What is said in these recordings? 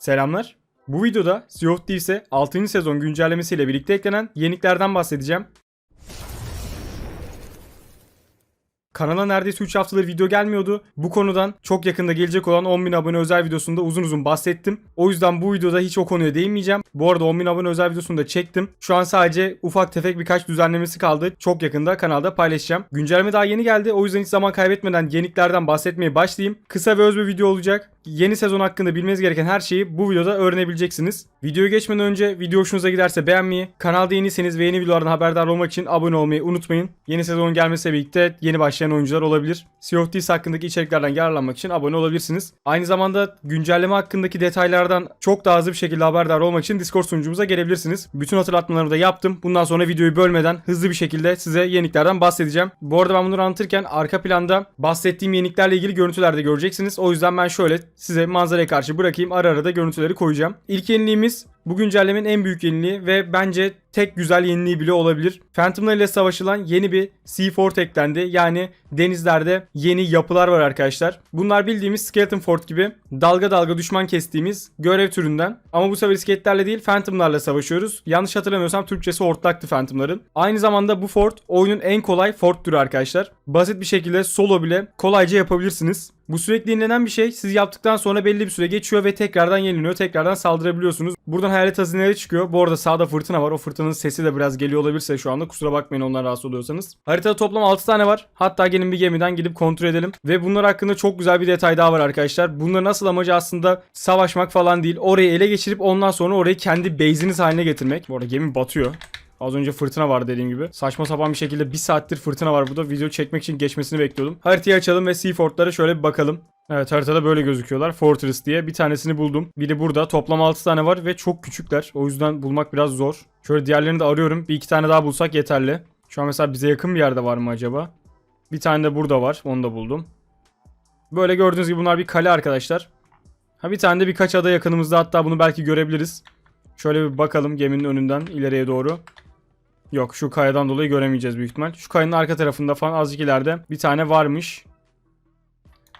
Selamlar. Bu videoda Sea of Thieves'e 6. sezon güncellemesiyle birlikte eklenen yeniliklerden bahsedeceğim. Kanala neredeyse 3 haftadır video gelmiyordu. Bu konudan çok yakında gelecek olan 10.000 abone özel videosunda uzun uzun bahsettim. O yüzden bu videoda hiç o konuya değinmeyeceğim. Bu arada 10.000 abone özel videosunu da çektim. Şu an sadece ufak tefek birkaç düzenlemesi kaldı. Çok yakında kanalda paylaşacağım. Güncelleme daha yeni geldi. O yüzden hiç zaman kaybetmeden yeniliklerden bahsetmeye başlayayım. Kısa ve öz bir video olacak. Yeni sezon hakkında bilmeniz gereken her şeyi bu videoda öğrenebileceksiniz. Videoya geçmeden önce video hoşunuza giderse beğenmeyi, kanalda yeniyseniz ve yeni videolardan haberdar olmak için abone olmayı unutmayın. Yeni sezonun gelmesiyle birlikte yeni başlayan oyuncular olabilir. Sea of Thieves hakkındaki içeriklerden yararlanmak için abone olabilirsiniz. Aynı zamanda güncelleme hakkındaki detaylardan çok daha hızlı bir şekilde haberdar olmak için Discord sunucumuza gelebilirsiniz. Bütün hatırlatmalarımı da yaptım. Bundan sonra videoyu bölmeden hızlı bir şekilde size yeniliklerden bahsedeceğim. Bu arada ben bunları anlatırken arka planda bahsettiğim yeniliklerle ilgili görüntüler de göreceksiniz. O yüzden ben şöyle size manzaraya karşı bırakayım. Ara ara da görüntüleri koyacağım. İlk yeniliğimiz Peace bu güncellemenin en büyük yeniliği ve bence tek güzel yeniliği bile olabilir. Phantom'lar ile savaşılan yeni bir Sea Fort eklendi. Yani denizlerde yeni yapılar var arkadaşlar. Bunlar bildiğimiz Skeleton Fort gibi dalga dalga düşman kestiğimiz görev türünden. Ama bu sefer iskeletlerle değil Phantom'larla savaşıyoruz. Yanlış hatırlamıyorsam Türkçesi hortlaktı Phantom'ların. Aynı zamanda bu fort oyunun en kolay fort türü arkadaşlar. Basit bir şekilde solo bile kolayca yapabilirsiniz. Bu sürekli yenilenen bir şey. Siz yaptıktan sonra belli bir süre geçiyor ve tekrardan yenileniyor. Tekrardan saldırabiliyorsunuz. Buradan hayalet hazineleri çıkıyor. Bu arada sağda fırtına var. O fırtınanın sesi de biraz geliyor olabilirse şu anda. Kusura bakmayın ondan rahatsız oluyorsanız. Haritada toplam 6 tane var. Hatta gelin bir gemiden gidip kontrol edelim. Ve bunlar hakkında çok güzel bir detay daha var arkadaşlar. Bunların asıl amacı aslında savaşmak falan değil. Orayı ele geçirip ondan sonra orayı kendi base'iniz haline getirmek. Bu arada gemi batıyor. Az önce fırtına var dediğim gibi. Saçma sapan bir şekilde bir saattir fırtına var burada. Video çekmek için geçmesini bekliyordum. Haritayı açalım ve Seafort'lara şöyle bir bakalım. Evet haritada böyle gözüküyorlar. Fortress diye. Bir tanesini buldum. Biri burada. Toplam 6 tane var ve çok küçükler. O yüzden bulmak biraz zor. Şöyle diğerlerini de arıyorum. Bir iki tane daha bulsak yeterli. Şu an mesela bize yakın bir yerde var mı acaba? Bir tane de burada var. Onu da buldum. Böyle gördüğünüz gibi bunlar bir kale arkadaşlar. Ha bir tane de birkaç ada yakınımızda hatta bunu belki görebiliriz. Şöyle bir bakalım geminin önünden ileriye doğru. Yok şu kayadan dolayı göremeyeceğiz büyük ihtimal. Şu kayanın arka tarafında falan azıcık ileride bir tane varmış.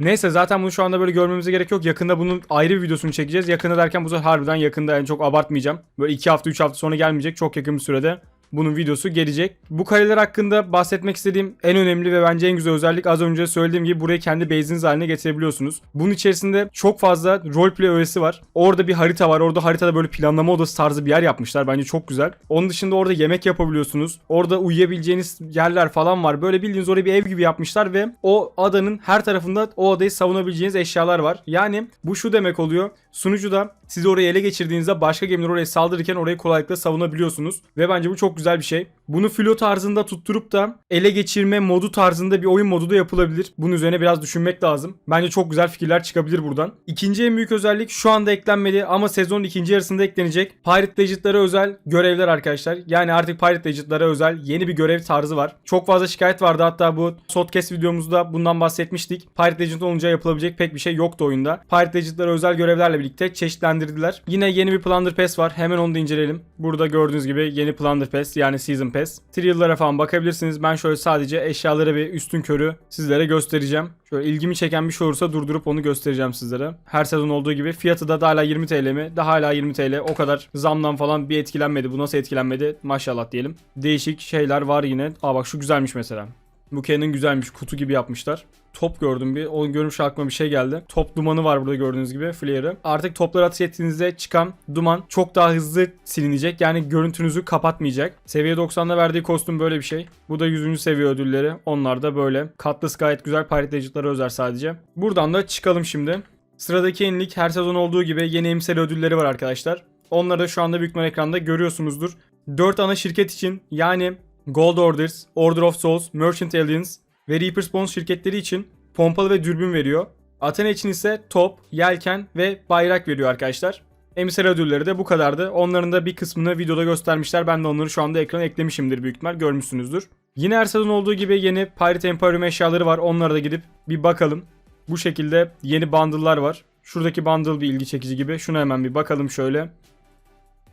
Neyse zaten bunu şu anda böyle görmemize gerek yok. Yakında bunun ayrı bir videosunu çekeceğiz. Yakında derken bu sefer harbiden yakında yani çok abartmayacağım. Böyle 2 hafta 3 hafta sonra gelmeyecek. Çok yakın bir sürede bunun videosu gelecek. Bu kaleler hakkında bahsetmek istediğim en önemli ve bence en güzel özellik az önce söylediğim gibi burayı kendi base'iniz haline getirebiliyorsunuz. Bunun içerisinde çok fazla roleplay öğesi var. Orada bir harita var. Orada haritada böyle planlama odası tarzı bir yer yapmışlar. Bence çok güzel. Onun dışında orada yemek yapabiliyorsunuz. Orada uyuyabileceğiniz yerler falan var. Böyle bildiğiniz oraya bir ev gibi yapmışlar ve o adanın her tarafında o adayı savunabileceğiniz eşyalar var. Yani bu şu demek oluyor. Sunucuda sizi oraya ele geçirdiğinizde başka gemiler oraya saldırırken orayı kolaylıkla savunabiliyorsunuz. Ve bence bu çok güzel bir şey. Bunu filo tarzında tutturup da ele geçirme modu tarzında bir oyun modu da yapılabilir. Bunun üzerine biraz düşünmek lazım. Bence çok güzel fikirler çıkabilir buradan. İkinci en büyük özellik şu anda eklenmedi ama sezonun ikinci yarısında eklenecek. Pirate Legit'lara özel görevler arkadaşlar. Yani artık Pirate Legit'lara özel yeni bir görev tarzı var. Çok fazla şikayet vardı hatta bu Sotcast videomuzda bundan bahsetmiştik. Pirate Legit olunca yapılabilecek pek bir şey yoktu oyunda. Pirate Legit'lara özel görevlerle birlikte çeşitlendirdiler. Yine yeni bir Plunder Pass var. Hemen onu da inceleyelim. Burada gördüğünüz gibi yeni Plunder Pass yani Season Pass. Trial'lara falan bakabilirsiniz. Ben şöyle sadece eşyaları bir üstün körü sizlere göstereceğim. Şöyle ilgimi çeken bir şey olursa durdurup onu göstereceğim sizlere. Her sezon olduğu gibi fiyatı da, da hala 20 TL mi? Daha hala 20 TL. O kadar zamdan falan bir etkilenmedi. Bu nasıl etkilenmedi? Maşallah diyelim. Değişik şeyler var yine. Aa bak şu güzelmiş mesela. Bu Canon güzelmiş. Kutu gibi yapmışlar. Top gördüm bir. O görünüş aklıma bir şey geldi. Top dumanı var burada gördüğünüz gibi. Flare'ı. Artık topları ateş ettiğinizde çıkan duman çok daha hızlı silinecek. Yani görüntünüzü kapatmayacak. Seviye 90'da verdiği kostüm böyle bir şey. Bu da 100. seviye ödülleri. Onlar da böyle. Katlıs gayet güzel. Pirate Legit'lara özel sadece. Buradan da çıkalım şimdi. Sıradaki yenilik her sezon olduğu gibi yeni emsal ödülleri var arkadaşlar. Onları da şu anda büyük ekranda görüyorsunuzdur. 4 ana şirket için yani Gold Orders, Order of Souls, Merchant Alliance ve Reaper Spawns şirketleri için pompalı ve dürbün veriyor. Athena için ise top, yelken ve bayrak veriyor arkadaşlar. Emisar ödülleri de bu kadardı. Onların da bir kısmını videoda göstermişler. Ben de onları şu anda ekrana eklemişimdir büyük ihtimal görmüşsünüzdür. Yine her olduğu gibi yeni Pirate Emporium eşyaları var. Onlara da gidip bir bakalım. Bu şekilde yeni bundle'lar var. Şuradaki bundle bir ilgi çekici gibi. Şuna hemen bir bakalım şöyle.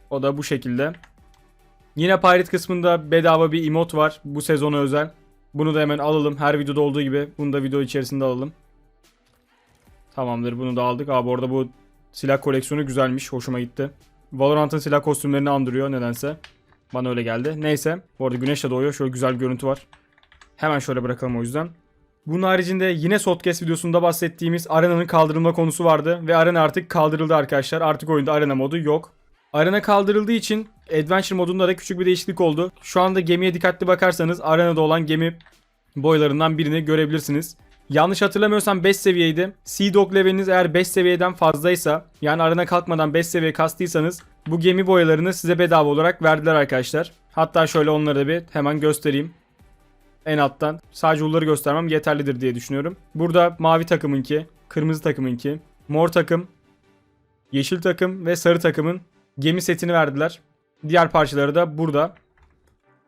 O da bu şekilde. Yine Pirate kısmında bedava bir emote var. Bu sezona özel. Bunu da hemen alalım. Her videoda olduğu gibi. Bunu da video içerisinde alalım. Tamamdır bunu da aldık. Abi orada bu Silah koleksiyonu güzelmiş. Hoşuma gitti. Valorant'ın silah kostümlerini andırıyor nedense. Bana öyle geldi. Neyse. Bu arada güneş de doğuyor. Şöyle güzel bir görüntü var. Hemen şöyle bırakalım o yüzden. Bunun haricinde yine Sotcast videosunda bahsettiğimiz arenanın kaldırılma konusu vardı. Ve arena artık kaldırıldı arkadaşlar. Artık oyunda arena modu yok. Arena kaldırıldığı için Adventure modunda da küçük bir değişiklik oldu. Şu anda gemiye dikkatli bakarsanız arenada olan gemi boylarından birini görebilirsiniz. Yanlış hatırlamıyorsam 5 seviyeydi. Sea Dog leveliniz eğer 5 seviyeden fazlaysa yani arena kalkmadan 5 seviye kastıysanız bu gemi boyalarını size bedava olarak verdiler arkadaşlar. Hatta şöyle onları da bir hemen göstereyim. En alttan sadece ulları göstermem yeterlidir diye düşünüyorum. Burada mavi takımınki, kırmızı takımınki, mor takım, yeşil takım ve sarı takımın gemi setini verdiler. Diğer parçaları da burada.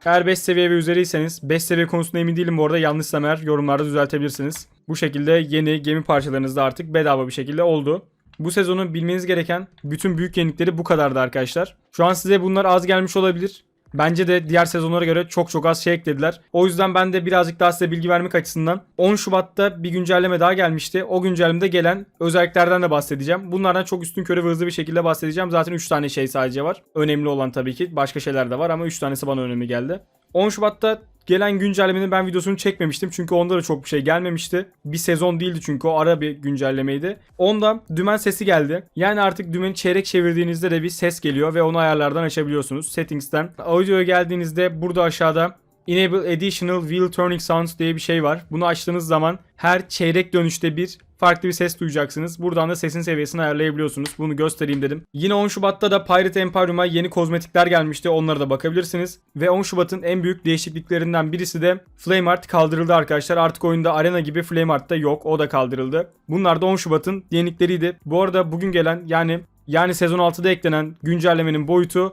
Eğer 5 seviye ve üzeriyseniz 5 seviye konusunda emin değilim bu arada yanlışsam eğer yorumlarda düzeltebilirsiniz. Bu şekilde yeni gemi parçalarınız da artık bedava bir şekilde oldu. Bu sezonun bilmeniz gereken bütün büyük yenilikleri bu kadardı arkadaşlar. Şu an size bunlar az gelmiş olabilir. Bence de diğer sezonlara göre çok çok az şey eklediler. O yüzden ben de birazcık daha size bilgi vermek açısından 10 Şubat'ta bir güncelleme daha gelmişti. O güncellemede gelen özelliklerden de bahsedeceğim. Bunlardan çok üstün körü ve hızlı bir şekilde bahsedeceğim. Zaten 3 tane şey sadece var. Önemli olan tabii ki. Başka şeyler de var ama 3 tanesi bana önemli geldi. 10 Şubat'ta gelen güncellemenin ben videosunu çekmemiştim. Çünkü onda da çok bir şey gelmemişti. Bir sezon değildi çünkü o ara bir güncellemeydi. Onda dümen sesi geldi. Yani artık dümeni çeyrek çevirdiğinizde de bir ses geliyor ve onu ayarlardan açabiliyorsunuz. Settings'ten. Audio'ya geldiğinizde burada aşağıda Enable Additional Wheel Turning Sounds diye bir şey var. Bunu açtığınız zaman her çeyrek dönüşte bir farklı bir ses duyacaksınız. Buradan da sesin seviyesini ayarlayabiliyorsunuz. Bunu göstereyim dedim. Yine 10 Şubat'ta da Pirate Emporium'a yeni kozmetikler gelmişti. Onlara da bakabilirsiniz. Ve 10 Şubat'ın en büyük değişikliklerinden birisi de Flame Art kaldırıldı arkadaşlar. Artık oyunda arena gibi Flame Art da yok. O da kaldırıldı. Bunlar da 10 Şubat'ın yenilikleriydi. Bu arada bugün gelen yani yani sezon 6'da eklenen güncellemenin boyutu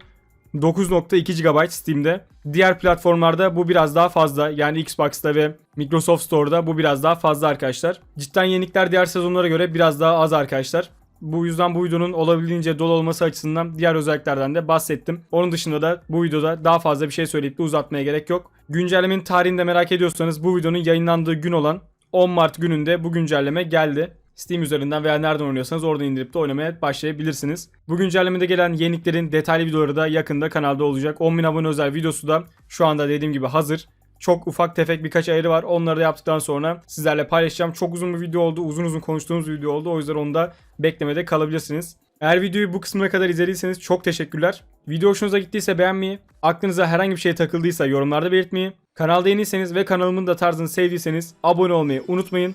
9.2 GB Steam'de. Diğer platformlarda bu biraz daha fazla. Yani Xbox'ta ve Microsoft Store'da bu biraz daha fazla arkadaşlar. Cidden yenilikler diğer sezonlara göre biraz daha az arkadaşlar. Bu yüzden bu videonun olabildiğince dolu olması açısından diğer özelliklerden de bahsettim. Onun dışında da bu videoda daha fazla bir şey söyleyip de uzatmaya gerek yok. Güncellemenin tarihini de merak ediyorsanız bu videonun yayınlandığı gün olan 10 Mart gününde bu güncelleme geldi. Steam üzerinden veya nereden oynuyorsanız oradan indirip de oynamaya başlayabilirsiniz. Bu güncellemede gelen yeniliklerin detaylı videoları da yakında kanalda olacak. 10.000 abone özel videosu da şu anda dediğim gibi hazır. Çok ufak tefek birkaç ayarı var. Onları da yaptıktan sonra sizlerle paylaşacağım. Çok uzun bir video oldu. Uzun uzun konuştuğumuz bir video oldu. O yüzden onu da beklemede kalabilirsiniz. Eğer videoyu bu kısmına kadar izlediyseniz çok teşekkürler. Video hoşunuza gittiyse beğenmeyi, aklınıza herhangi bir şey takıldıysa yorumlarda belirtmeyi, kanalda yeniyseniz ve kanalımın da tarzını sevdiyseniz abone olmayı unutmayın.